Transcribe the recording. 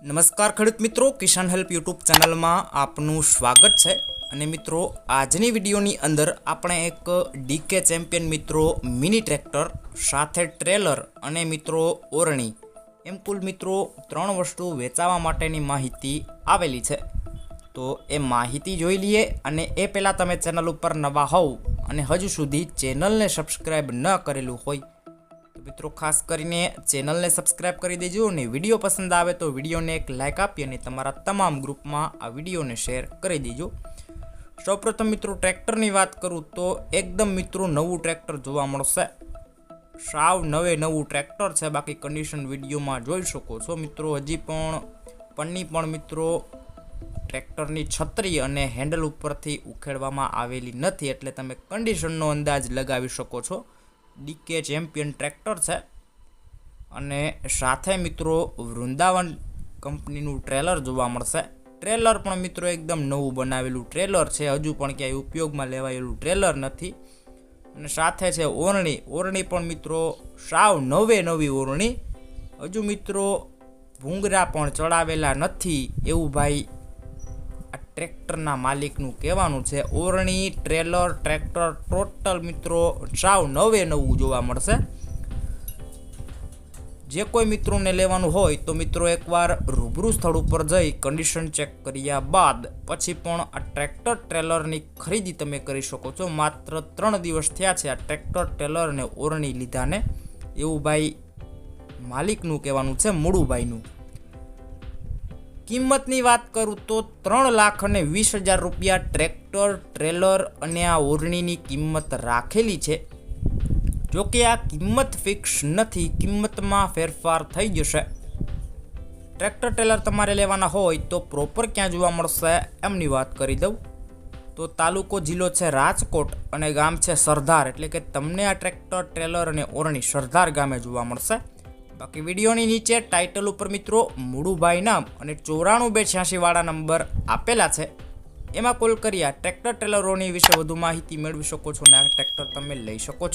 નમસ્કાર ખેડૂત મિત્રો, કિસાન હેલ્પ યુટ્યુબ ચેનલમાં આપનું સ્વાગત છે. અને મિત્રો, આજની વિડીયોની અંદર આપણે એક ડીકે ચેમ્પિયન મિત્રો મિની ટ્રેક્ટર, સાથે ટ્રેલર અને મિત્રો ઓરણી, એમ કુલ મિત્રો ત્રણ વસ્તુ વેચાવા માટેની માહિતી આવેલી છે. તો એ માહિતી જોઈ લઈએ અને એ પહેલાં તમે ચેનલ ઉપર નવા હોવ અને હજુ સુધી ચેનલને સબસ્ક્રાઈબ ન કરેલું હોય તો મિત્રો, ખાસ કરીને ચેનલને સબસ્ક્રાઈબ કરી દેજો અને વીડિયો પસંદ આવે તો વિડીયોને એક લાઇક આપી અને તમારા તમામ ગ્રુપમાં આ વિડીયોને શેર કરી દેજો. સૌપ્રથમ મિત્રો, ટ્રેક્ટરની વાત કરું તો એકદમ મિત્રો, નવું ટ્રેક્ટર જોવા મળશે. સાવ નવે નવું ટ્રેક્ટર છે, બાકી કન્ડિશન વિડીયોમાં જોઈ શકો છો મિત્રો. હજી પણ, પન્ની પણ મિત્રો, ટ્રેક્ટરની છત્રી અને હેન્ડલ ઉપરથી ઉખેડવામાં આવેલી નથી, એટલે તમે કન્ડિશનનો અંદાજ લગાવી શકો છો. ડીકે ચેમ્પિયન ટ્રેક્ટર છે. અને સાથે મિત્રો વૃંદાવન કંપનીનું ટ્રેલર જોવા મળશે. ટ્રેલર પણ મિત્રો એકદમ નવું બનાવેલું ટ્રેલર છે. હજુ પણ ક્યાંય ઉપયોગમાં લેવાયેલું ટ્રેલર નથી. અને સાથે છે ઓરણી. ઓરણી પણ મિત્રો સાવ નવે નવી ઓરણી. હજુ મિત્રો ભૂંગરા પણ ચડાવેલા નથી એવું ભાઈ ટ્રેક્ટરના માલિકનું કહેવાનું છે, ઓરણી, ટ્રેલર, ટ્રેક્ટર, ટોટલ મિત્રો, સાવ નવે નવું જોવા મળશે. જે કોઈ મિત્રોને લેવાનું હોય તો મિત્રો એકવાર રૂબરૂ સ્થળ ઉપર જઈ કન્ડિશન ચેક કર્યા બાદ પછી પણ આ ટ્રેક્ટર ટ્રેલરની ખરીદી તમે કરી શકો છો. માત્ર ત્રણ દિવસ થયા છે આ ટ્રેક્ટર ટ્રેલરને ઓરણી લીધાને. એવું ભાઈ માલિકનું કહેવાનું છે, મુળુભાઈનું. કિંમતની વાત કરું તો ત્રણ લાખ અને વીસ હજાર રૂપિયા ટ્રેક્ટર, ટ્રેલર અને આ ઓરણીની કિંમત રાખેલી છે. જોકે આ કિંમત ફિક્સ નથી, કિંમતમાં ફેરફાર થઈ જશે. ટ્રેક્ટર, ટ્રેલર તમારે લેવાના હોય તો પ્રોપર ક્યાં જોવા મળશે એમની વાત કરી દઉં. તો તાલુકો જિલ્લો છે રાજકોટ અને ગામ છે સરદાર, એટલે કે તમને આ ટ્રેક્ટર, ટ્રેલર અને ઓરણી સરદાર ગામે જોવા મળશે. બાકી વિડીયોની નીચે ટાઇટલ ઉપર મિત્રો મુળુભાઈ નામ અને ચોરાણું બે છ્યાસીવાળા નંબર આપેલા છે. એમાં કોલ કરી આ ટ્રેક્ટર ટ્રેલરોની વિશે વધુ માહિતી મેળવી શકો છો અને આ ટ્રેક્ટર તમે લઈ શકો છો.